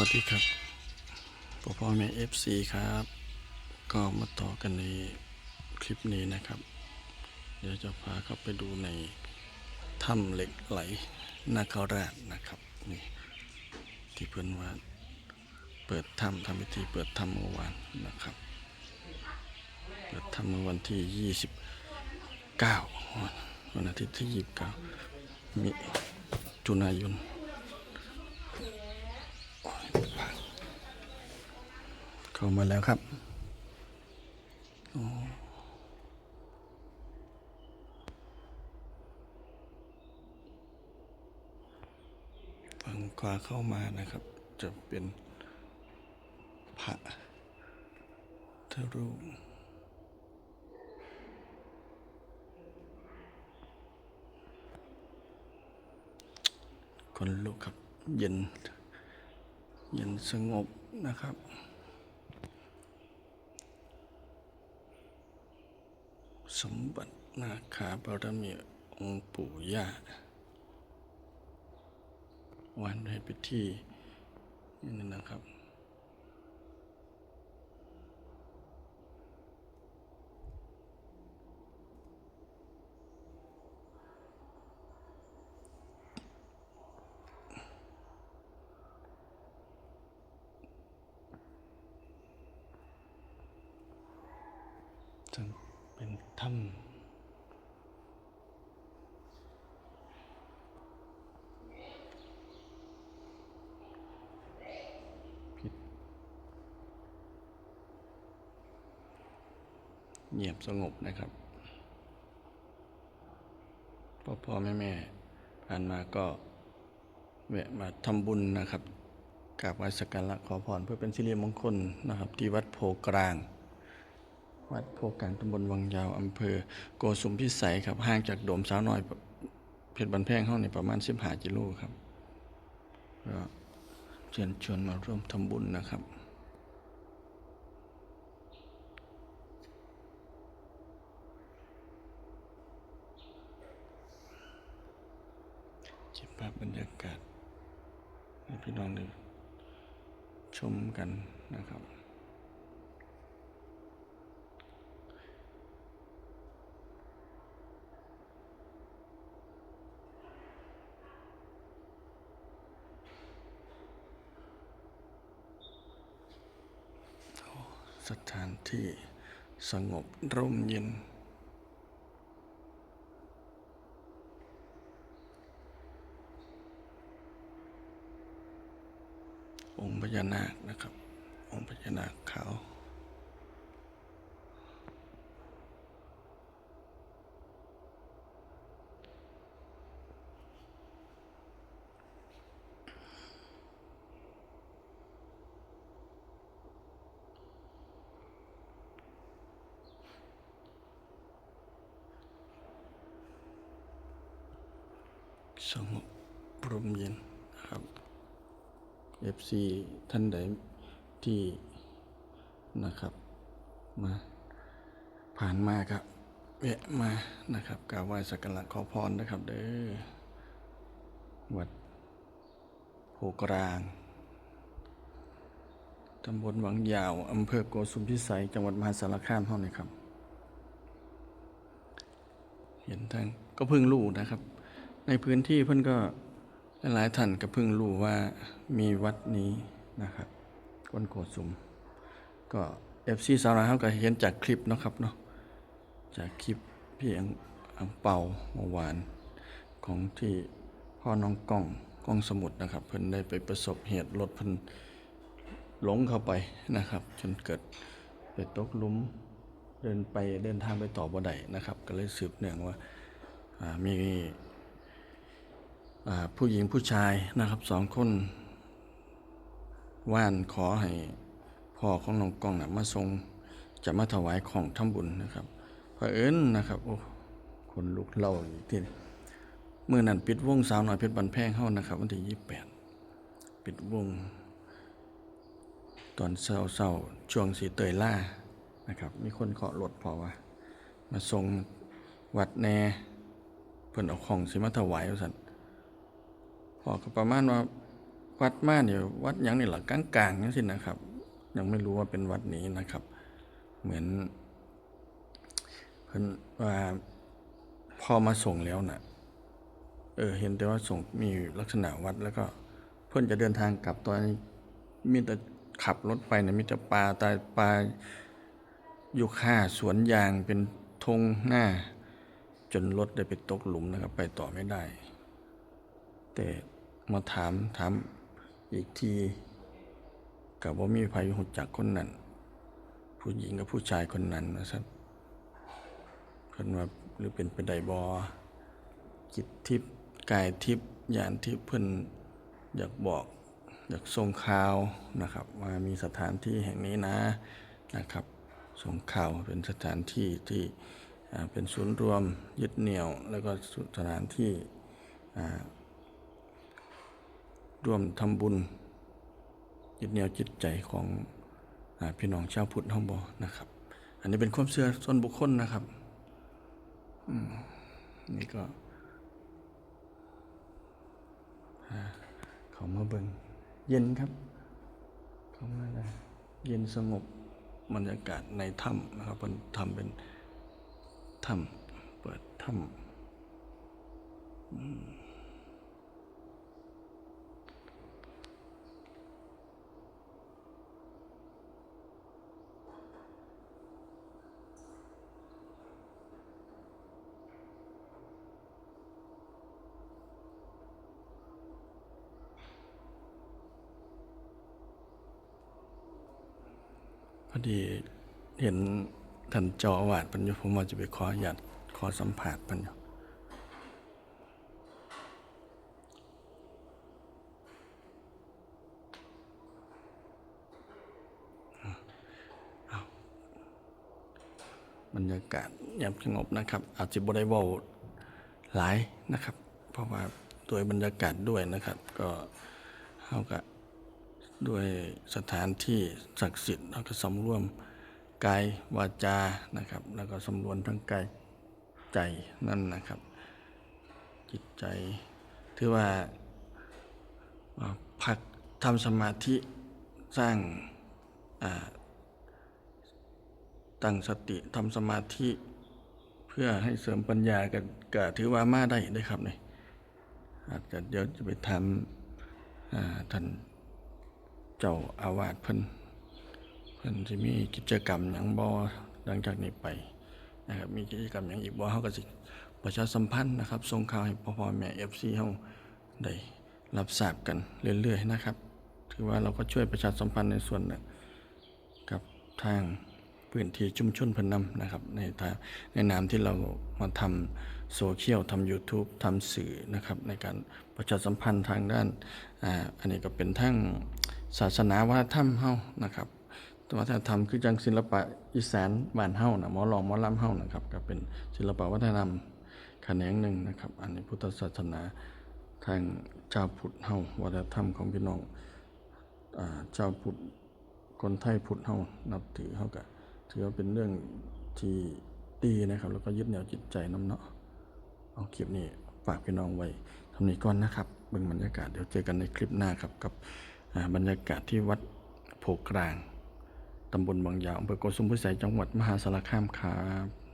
วัสดีครับพ่อพ่อแม่เอฟซีครับ ก็มาต่อกันในคลิปนี้นะครับ เดี๋ยวจะพาเข้าไปดูในถ้ำเหล็กไหลนาคาราชนะครับนี่ที่เพื่อนว่าเปิดถ้ำทำพิธีเปิดถ้ำเมื่อวานนะครับ เปิดถ้ำเมื่อวันที่ 29 วันวันอาทิตย์ที่ 29มิถุนายน เข้ามาแล้วครับฝั่งขวาเข้ามานะครับ จะเป็นพระทรูปคนลุกครับ เย็น เย็นสงบนะครับ สมบัตินาคาบารมีองค์ปู่ย่าวันให้พิธีนี่นะครับจะเป็นถ้ำพิษเงียบสงบนะครับพ่อพ่อแม่แม่ผ่านมาก็แวะมาทำบุญนะครับกราบไหว้สักการะขอพรเพื่อเป็นสิริมงคลนะครับ ที่วัดโพกลาง วัดโพกางตำบลวังยาวอำเภอ โกสุมพิสัยครับห่างจากโดมสาวน้อยเพชรบันแพงเข้าในประมาณสิบหากิโลครับก็เชิญชวนมาร่วมทำบุญนะครับเก็บภาพบรรยากาศให้พี่น้องได้ชมกันนะครับ สถานที่สงบร่มเย็น องค์พญานาคนะครับ องค์พญานาคขา สงบร่มเย็นนะครับ FC ท่านใดที่นะครับ มาผ่านมาครับแวะมานะครับกราบไหว้สักการะขอพรนะครับ เด้อวัดโพกลางตำบลวังยาวอำเภอโกสุมพิสัย จังหวัดมหาสารคามเท่านี้ครับ เห็นทางก็เพิ่งรู้นะครับ ในพื้นที่เพิ่อนก็หลายท่านก็เพิ่งรู้ว่ามีวัดนี้นะครับก้นโกสุม ก็เอฟซีสาวน้อยเขาก็เห็นจากคลิปนะครับเนาะจากคลิปพี่อังเปาเมื่อวานของที่พ่อน้องกล้องกล้องสมุทรนะครับ เพิ่นได้ไปประสบเหตุรถเพิ่นหลงเข้าไปนะครับ จนเกิดไปตกลุมเดินไปเดินทางไปต่อบ่ได้นะครับ ก็เลยสืบเนื่องว่ามี ผู้หญิงผู้ชายนะครับสองคนว่านขอให้พ่อของน้องกองนะมาทรงจะมาถวายของทำบุญนะครับเอิญนะครับโอ้คนลุกเล่าอีกทีเมื่อนั้นปิดวงสาวน้อยเพชรบันแพงเฮานะครับ วันที่ยี่แปดปิดวง ตอนเศร้าเศร้าๆช่วงสีเตยล่านะครับ มีคนเคาะรถพอว่า มาทรงวัดแน่เพิ่นเอาของสิมาถวายว่าซั่ นพอก็ประมาณว่าวัดมาเนี่ยวัดยังนี่หล่ะกลางๆนั่นสินะครับ ยังไม่รู้ว่าเป็นวัดนี้นะครับ เหมือนเพิ่นว่าพอมาส่งแล้วน่ะเออเห็นแต่ว่าส่งมีลักษณะวัดแล้วก็เพิ่นจะเดินทางกลับตอนมีแต่ขับรถไปนะมีแต่ปลาตายปลาอยู่ข้าสวนยางเป็นธงหน้า จนรถได้ไปตกหลุมนะครับ ไปต่อไม่ได้ แต่ มาถามถามอีกทีกับว่ามีภัยหุจักคนนั้น ผู้หญิงกับผู้ชายคนนั้นนะครับเพิ่นว่าหรือเป็นไปได้บอจิตทิพย์กายทิพย์ญาณทิพย์เพิ่นอยากบอก อยากส่งข่าวนะครับว่ามีสถานที่แห่งนี้นะนะครับส่งข่าวเป็นสถานที่ที่เป็นศูนย์รวมยึดเหนี่ยว แล้วก็สถานที่ ร่วมทำบุญยึดเหนี่ยวจิตใจของอพี่น้องชาวพุทธห้องบอนะครับ อันนี้เป็นความเชื่อส่วนบุคคลนะครับอนี่ก็เขามาเบิงเย็นครับ เขามาแล้เย็นสงบบรรยากาศในถ้ำนะครับเป็นทำเป็นถ้ำเปิดถ้ำ อดีเห็นท่านเจ้าอาวาสปัญญผมว่าจะไปขออนุญาตขอสัมผัสปัญญาบรรยากาศเงียบสงบนะครับ อาจจะบได้เว้าหลายนะครับ เพราะว่าด้วยบรรยากาศด้วยนะครับ ก็เขาก็ ด้วยสถานที่ศักดิ์สิทธิ์แล้วก็สำรวมกายวาจานะครับ แล้วก็สำรวมทั้งกายใจนั่นนะครับ จิตใจถือว่าพักทำสมาธิสร้างตั้งสติทำสมาธิเพื่อให้เสริมปัญญากันก็ถือว่ามาได้ได้ครับเนี่ยอาจจะเดี๋ยวจะไปทำอ่าท่าน เจ้าอาวาสเพิ่นเพิ่นสิมีกิจกรรมหยังบ่หลังจากนี้ไปนะครับมีกิจกรรมหยังอีกบ่เฮาก็สิประชาสัมพันธ์นะครับส่งข่าวให้พ่อพ่อแม่ FC เฮาได้รับทราบกันเรื่อยๆนะครับถือว่าเราก็ช่วยประชาสัมพันธ์ในส่วนนึงกับทางพื้นที่ชุมชนพนนำนะครับในทางในนามที่เรามาทำโซเชียลทำ YouTube ทำสื่อนะครับในการประชาสัมพันธ์ทางด้านอ่าอันนี้ก็เป็นทั้ง ศาสนาวัฒนธรรมเฮานะครับวัฒนธรรมคือจังศิลปะอีสานบ้านเฮานะหมอลองหมอลำเฮานะครับก็เป็นศิลปะวัฒนธรรมแขนงหนึ่งนะครับ อันนี้พุทธศาสนาทางเจ้าพุทธเฮาวัฒนธรรมของพี่น้องเจ้าพุทธคนไทยพุทธเฮานับถือเฮาก็ถือว่าเป็นเรื่องที่ดีนะครับ แล้วก็ยึดเหนี่ยวจิตใจน้ำเนาะเอาคลิปนี้ฝากพี่น้องไว้ทำนี้ก่อนนะครับเบิ่งบรรยากาศเดี๋ยวเจอกันในคลิปหน้าครับกับ บรรยากาศที่วัดโพกลาง ตำบลบางยาวอำเภอโกสุมพิสัยจังหวัดมหาสารคามครับ